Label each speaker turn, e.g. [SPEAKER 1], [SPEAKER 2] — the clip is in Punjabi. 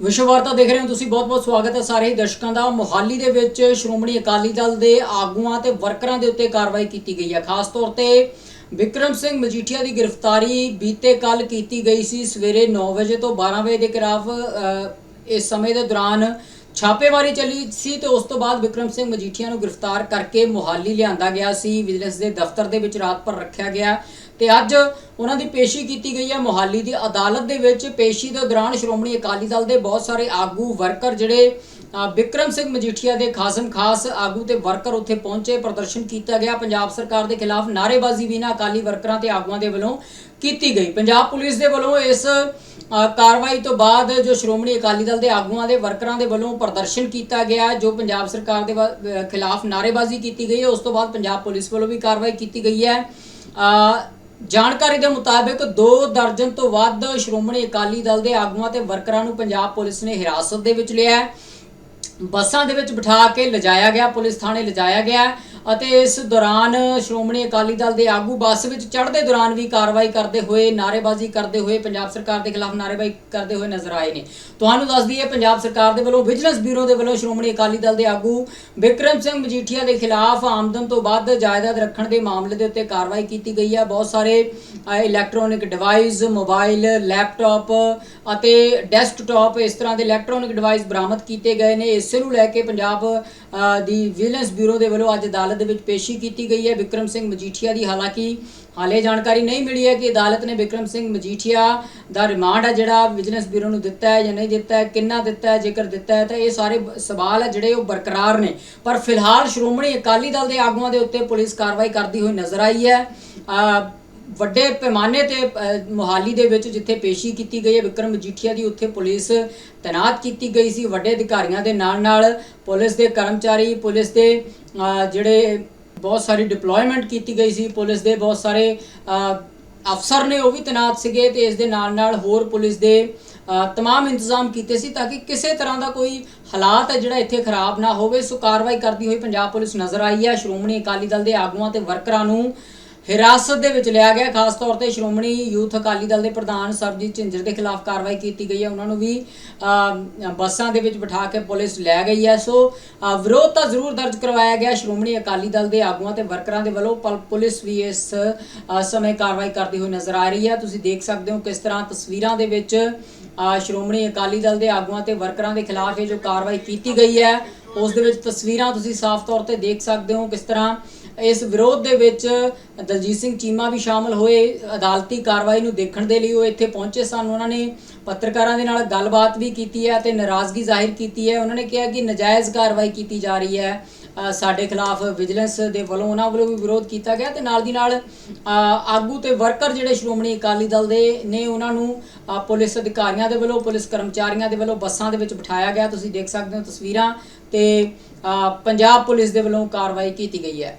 [SPEAKER 1] ਵਿਸ਼ਵ ਵਾਰਤਾ ਦੇਖ ਰਹੇ ਹੋ ਤੁਸੀਂ ਬਹੁਤ-ਬਹੁਤ ਸਵਾਗਤ ਹੈ ਸਾਰੇ ਹੀ ਦਰਸ਼ਕਾਂ ਦਾ। ਮੋਹਾਲੀ ਦੇ ਵਿੱਚ ਸ਼੍ਰੋਮਣੀ ਅਕਾਲੀ ਦਲ ਦੇ ਆਗੂਆਂ ਤੇ ਵਰਕਰਾਂ ਦੇ ਉੱਤੇ ਕਾਰਵਾਈ ਕੀਤੀ ਗਈ ਹੈ। ਖਾਸ ਤੌਰ ਤੇ ਵਿਕਰਮ ਸਿੰਘ ਮਜੀਠੀਆ ਦੀ ਗ੍ਰਿਫਤਾਰੀ ਬੀਤੇ ਕੱਲ ਕੀਤੀ ਗਈ ਸੀ ਸਵੇਰੇ 9 ਵਜੇ ਤੋਂ 12 ਵਜੇ ਦੇ ਖਿਲਾਫ ਇਸ ਸਮੇਂ ਦੇ ਦੌਰਾਨ ਛਾਪੇਮਾਰੀ ਚੱਲੀ ਸੀ ਤੇ ਉਸ ਤੋਂ ਬਾਅਦ ਵਿਕਰਮ ਸਿੰਘ ਮਜੀਠੀਆ ਨੂੰ ਗ੍ਰਿਫਤਾਰ ਕਰਕੇ ਮੋਹਾਲੀ ਲਿਆਂਦਾ ਗਿਆ ਸੀ। ਵਿਜੀਲੈਂਸ ਦੇ ਦਫ਼ਤਰ ਦੇ ਵਿੱਚ ਰਾਤ ਭਰ ਰੱਖਿਆ ਗਿਆ ਤੇ ਅੱਜ ਉਹਨਾਂ ਦੀ ਪੇਸ਼ੀ ਕੀਤੀ ਗਈ ਹੈ। ਮੋਹਾਲੀ ਦੀ ਅਦਾਲਤ ਦੇ ਵਿੱਚ ਪੇਸ਼ੀ ਦੇ ਦੌਰਾਨ ਸ਼੍ਰੋਮਣੀ ਅਕਾਲੀ ਦਲ ਦੇ ਬਹੁਤ ਸਾਰੇ ਆਗੂ ਵਰਕਰ ਜਿਹੜੇ ਅ, ਵਿਕਰਮ ਸਿੰਘ ਮਜੀਠੀਆ ਦੇ ਖਾਸਮ ਖਾਸ ਆਗੂ ਤੇ ਵਰਕਰ ਉੱਥੇ ਪਹੁੰਚੇ ਪ੍ਰਦਰਸ਼ਨ ਕੀਤਾ ਗਿਆ। ਪੰਜਾਬ ਸਰਕਾਰ ਦੇ ਖਿਲਾਫ ਨਾਅਰੇਬਾਜ਼ੀ ਵੀ ਨਾ ਅਕਾਲੀ ਵਰਕਰਾਂ ਤੇ ਆਗੂਆਂ ਦੇ ਵੱਲੋਂ ਕੀਤੀ ਗਈ। ਪੰਜਾਬ ਪੁਲਿਸ ਦੇ ਵੱਲੋਂ ਇਸ ਕਾਰਵਾਈ ਤੋਂ ਬਾਅਦ ਜੋ ਸ਼੍ਰੋਮਣੀ ਅਕਾਲੀ ਦਲ ਦੇ ਆਗੂਆਂ ਦੇ ਵਰਕਰਾਂ ਦੇ ਵੱਲੋਂ ਪ੍ਰਦਰਸ਼ਨ ਕੀਤਾ ਗਿਆ ਜੋ ਪੰਜਾਬ ਸਰਕਾਰ ਦੇ ਵ- ਖਿਲਾਫ ਨਾਅਰੇਬਾਜ਼ੀ ਕੀਤੀ ਗਈ ਹੈ। ਉਸ ਤੋਂ ਬਾਅਦ ਪੰਜਾਬ ਪੁਲਿਸ ਵੱਲੋਂ ਵੀ ਕਾਰਵਾਈ ਕੀਤੀ ਗਈ ਹੈ। ਜਾਣਕਾਰੀ ਦੇ ਮੁਤਾਬਕ 2 ਦਰਜਨ ਤੋਂ ਵੱਧ ਸ਼੍ਰੋਮਣੀ ਅਕਾਲੀ ਦਲ ਦੇ ਆਗੂਆਂ ਤੇ ਵਰਕਰਾਂ ਨੂੰ ਪੰਜਾਬ ਪੁਲਿਸ ਨੇ ਹਿਰਾਸਤ ਦੇ ਵਿੱਚ ਲਿਆ ਹੈ। ਬੱਸਾਂ ਦੇ ਵਿੱਚ ਬਿਠਾ ਕੇ ਲਿਜਾਇਆ ਗਿਆ, ਪੁਲਿਸ ਥਾਣੇ ਲਿਜਾਇਆ ਗਿਆ ਅਤੇ ਇਸ ਦੌਰਾਨ ਸ਼੍ਰੋਮਣੀ ਅਕਾਲੀ ਦਲ ਦੇ ਆਗੂ ਬੱਸ ਵਿੱਚ ਚੜ੍ਹਦੇ ਦੌਰਾਨ ਵੀ ਕਾਰਵਾਈ ਕਰਦੇ ਹੋਏ ਨਾਅਰੇਬਾਜ਼ੀ ਕਰਦੇ ਹੋਏ ਪੰਜਾਬ ਸਰਕਾਰ ਦੇ ਖਿਲਾਫ ਨਾਅਰੇਬਾਜ਼ੀ ਕਰਦੇ ਹੋਏ ਨਜ਼ਰ ਆਏ ਨੇ। ਤੁਹਾਨੂੰ ਦੱਸ ਦਈਏ, ਪੰਜਾਬ ਸਰਕਾਰ ਦੇ ਵੱਲੋਂ ਵਿਜੀਲੈਂਸ ਬਿਊਰੋ ਦੇ ਵੱਲੋਂ ਸ਼੍ਰੋਮਣੀ ਅਕਾਲੀ ਦਲ ਦੇ ਆਗੂ ਵਿਕਰਮ ਸਿੰਘ ਮਜੀਠੀਆ ਦੇ ਖਿਲਾਫ ਆਮਦਨ ਤੋਂ ਵੱਧ ਜਾਇਦਾਦ ਰੱਖਣ ਦੇ ਮਾਮਲੇ ਦੇ ਉੱਤੇ ਕਾਰਵਾਈ ਕੀਤੀ ਗਈ ਹੈ। ਬਹੁਤ ਸਾਰੇ ਇਲੈਕਟ੍ਰੋਨਿਕ ਡਿਵਾਈਸ ਮੋਬਾਈਲ ਲੈਪਟਾਪ ਅਤੇ ਡੈਸਕਟਾਪ ਇਸ ਤਰ੍ਹਾਂ ਦੇ ਇਲੈਕਟ੍ਰੋਨਿਕ ਡਿਵਾਈਸ ਬਰਾਮਦ ਕੀਤੇ ਗਏ ਨੇ। ਇਸੇ ਨੂੰ ਲੈ ਕੇ ਪੰਜਾਬ ਦੀ ਵਿਜੀਲੈਂਸ ਬਿਊਰੋ ਦੇ ਵੱਲੋਂ ਅੱਜ ਅਦਾਲਤ ਦੇ ਵਿੱਚ ਪੇਸ਼ੀ ਕੀਤੀ ਗਈ ਹੈ। ਵਿਕਰਮ ਸਿੰਘ ਮਜੀਠੀਆ ਦੀ ਹਾਲਾਂਕਿ ਹਾਲੇ ਜਾਣਕਾਰੀ ਨਹੀਂ ਮਿਲੀ ਹੈ ਕਿ ਅਦਾਲਤ ਨੇ ਵਿਕਰਮ ਸਿੰਘ ਮਜੀਠੀਆ ਦਾ ਰਿਮਾਂਡ ਹੈ ਜਿਹੜਾ ਵਿਜੀਲੈਂਸ ਬਿਊਰੋ ਨੂੰ ਦਿੱਤਾ ਹੈ ਜਾਂ ਨਹੀਂ ਦਿੱਤਾ ਹੈ, ਕਿੰਨਾ ਦਿੱਤਾ ਹੈ, ਜੇਕਰ ਦਿੱਤਾ ਹੈ ਤਾਂ ਇਹ ਸਾਰੇ ਸਵਾਲ ਹੈ ਜਿਹੜੇ ਉਹ ਬਰਕਰਾਰ ਨੇ। ਪਰ ਫਿਲਹਾਲ ਸ਼੍ਰੋਮਣੀ ਅਕਾਲੀ ਦਲ ਦੇ ਆਗੂਆਂ ਦੇ ਉੱਤੇ ਪੁਲਿਸ ਕਾਰਵਾਈ ਕਰਦੀ ਹੋਈ ਨਜ਼ਰ ਆਈ ਹੈ। ਵੱਡੇ ਪੈਮਾਨੇ ਤੇ ਅ, ਮੋਹਾਲੀ ਦੇ ਵਿੱਚ ਜਿੱਥੇ ਪੇਸ਼ੀ ਕੀਤੀ ਗਈ ਹੈ ਵਿਕਰਮ ਮਜੀਠੀਆ ਦੀ ਉੱਥੇ ਪੁਲਿਸ ਤੈਨਾਤ ਕੀਤੀ ਗਈ ਸੀ। ਵੱਡੇ ਅਧਿਕਾਰੀਆਂ ਦੇ ਨਾਲ ਨਾਲ ਪੁਲਿਸ ਦੇ ਕਰਮਚਾਰੀ ਪੁਲਿਸ ਦੇ ਜਿਹੜੇ ਬਹੁਤ ਸਾਰੀ ਡਿਪਲੋਇਮੈਂਟ ਕੀਤੀ ਗਈ ਸੀ। ਪੁਲਿਸ ਦੇ ਬਹੁਤ ਸਾਰੇ ਅਫਸਰ ਨੇ ਉਹ ਵੀ ਤੈਨਾਤ ਸੀਗੇ ਤੇ ਇਸ ਦੇ ਨਾਲ ਨਾਲ ਹੋਰ ਪੁਲਿਸ ਦੇ ਅ, ਤਮਾਮ ਇੰਤਜ਼ਾਮ ਕੀਤੇ ਸੀ ਤਾਂ ਕਿ ਕਿਸੇ ਤਰ੍ਹਾਂ ਦਾ ਕੋਈ ਹਾਲਾਤ ਹੈ ਜਿਹੜਾ ਇੱਥੇ ਖਰਾਬ ਨਾ ਹੋਵੇ। ਸੋ ਕਾਰਵਾਈ ਕਰਦੀ ਹੋਈ ਪੰਜਾਬ ਪੁਲਿਸ ਨਜ਼ਰ ਆਈ ਹੈ। ਸ਼੍ਰੋਮਣੀ ਅਕਾਲੀ ਦਲ ਦੇ ਆਗੂਆਂ ਤੇ ਵਰਕਰਾਂ ਨੂੰ ਹਿਰਾਸਤ ਦੇ ਵਿੱਚ ਲਿਆ ਗਿਆ, ਖਾਸ ਤੌਰ ਤੇ ਸ਼੍ਰੋਮਣੀ ਯੂਥ ਅਕਾਲੀ ਦਲ ਦੇ ਪ੍ਰਧਾਨ ਸਰਬਜੀਤ ਝਿੰਜਰ ਦੇ ਖਿਲਾਫ ਕਾਰਵਾਈ ਕੀਤੀ ਗਈ ਹੈ। ਉਹਨਾਂ ਨੂੰ ਵੀ ਬੱਸਾਂ ਦੇ ਵਿੱਚ ਬਿਠਾ ਕੇ ਪੁਲਿਸ ਲੈ ਗਈ ਹੈ। ਸੋ ਵਿਰੋਧ ਤਾਂ ਜ਼ਰੂਰ ਦਰਜ ਕਰਵਾਇਆ ਗਿਆ ਸ਼੍ਰੋਮਣੀ ਅਕਾਲੀ ਦਲ ਦੇ ਆਗੂਆਂ ਤੇ ਵਰਕਰਾਂ ਦੇ ਵੱਲੋਂ, ਪਰ ਪੁਲਿਸ ਵੀ ਇਸ ਸਮੇਂ ਕਾਰਵਾਈ ਕਰਦੀ ਹੋਈ ਨਜ਼ਰ ਆ ਰਹੀ ਹੈ। ਤੁਸੀਂ ਦੇਖ ਸਕਦੇ ਹੋ ਕਿਸ ਤਰ੍ਹਾਂ ਤਸਵੀਰਾਂ ਦੇ ਵਿੱਚ ਸ਼੍ਰੋਮਣੀ ਅਕਾਲੀ ਦਲ ਦੇ ਆਗੂਆਂ ਤੇ ਵਰਕਰਾਂ ਦੇ ਖਿਲਾਫ ਇਹ ਜੋ ਕਾਰਵਾਈ ਕੀਤੀ ਗਈ ਹੈ, ਉਸ ਦੇ ਵਿੱਚ ਤਸਵੀਰਾਂ ਤੁਸੀਂ ਸਾਫ਼ ਤੌਰ ਤੇ ਦੇਖ ਸਕਦੇ ਹੋ ਕਿਸ ਤਰ੍ਹਾਂ ਇਸ ਵਿਰੋਧ ਦੇ ਵਿੱਚ ਦਲਜੀਤ ਸਿੰਘ ਚੀਮਾ ਵੀ ਸ਼ਾਮਲ ਹੋਏ। ਅਦਾਲਤੀ ਕਾਰਵਾਈ ਨੂੰ ਦੇਖਣ ਦੇ ਲਈ ਉਹ ਇੱਥੇ ਪਹੁੰਚੇ ਸਨ। ਉਹਨਾਂ ਨੇ ਪੱਤਰਕਾਰਾਂ ਦੇ ਨਾਲ ਗੱਲਬਾਤ ਵੀ ਕੀਤੀ ਹੈ ਤੇ ਨਾਰਾਜ਼ਗੀ ਜ਼ਾਹਿਰ ਕੀਤੀ ਹੈ। ਉਹਨਾਂ ਨੇ ਕਿਹਾ ਕਿ ਨਜਾਇਜ਼ ਕਾਰਵਾਈ ਕੀਤੀ ਜਾ ਰਹੀ ਹੈ। ਸਾਡੇ ਖਿਲਾਫ ਵਿਜੀਲੈਂਸ ਦੇ ਵੱਲੋਂ ਉਹਨਾਂ ਵੱਲੋਂ ਵੀ ਵਿਰੋਧ ਕੀਤਾ ਗਿਆ ਤੇ ਨਾਲ ਦੀ ਨਾਲ ਆਗੂ ਤੇ ਵਰਕਰ ਜਿਹੜੇ ਸ਼੍ਰੋਮਣੀ ਅਕਾਲੀ ਦਲ ਦੇ ਨੇ, ਉਹਨਾਂ ਨੂੰ ਪੁਲਿਸ ਅਧਿਕਾਰੀਆਂ ਦੇ ਵੱਲੋਂ, ਪੁਲਿਸ ਕਰਮਚਾਰੀਆਂ ਦੇ ਵੱਲੋਂ ਬੱਸਾਂ ਦੇ ਵਿੱਚ ਬਿਠਾਇਆ ਗਿਆ। ਤੁਸੀਂ ਦੇਖ ਸਕਦੇ ਹੋ ਤਸਵੀਰਾਂ ਤੇ ਪੰਜਾਬ ਪੁਲਿਸ ਦੇ ਵੱਲੋਂ ਕਾਰਵਾਈ ਕੀਤੀ ਗਈ ਹੈ।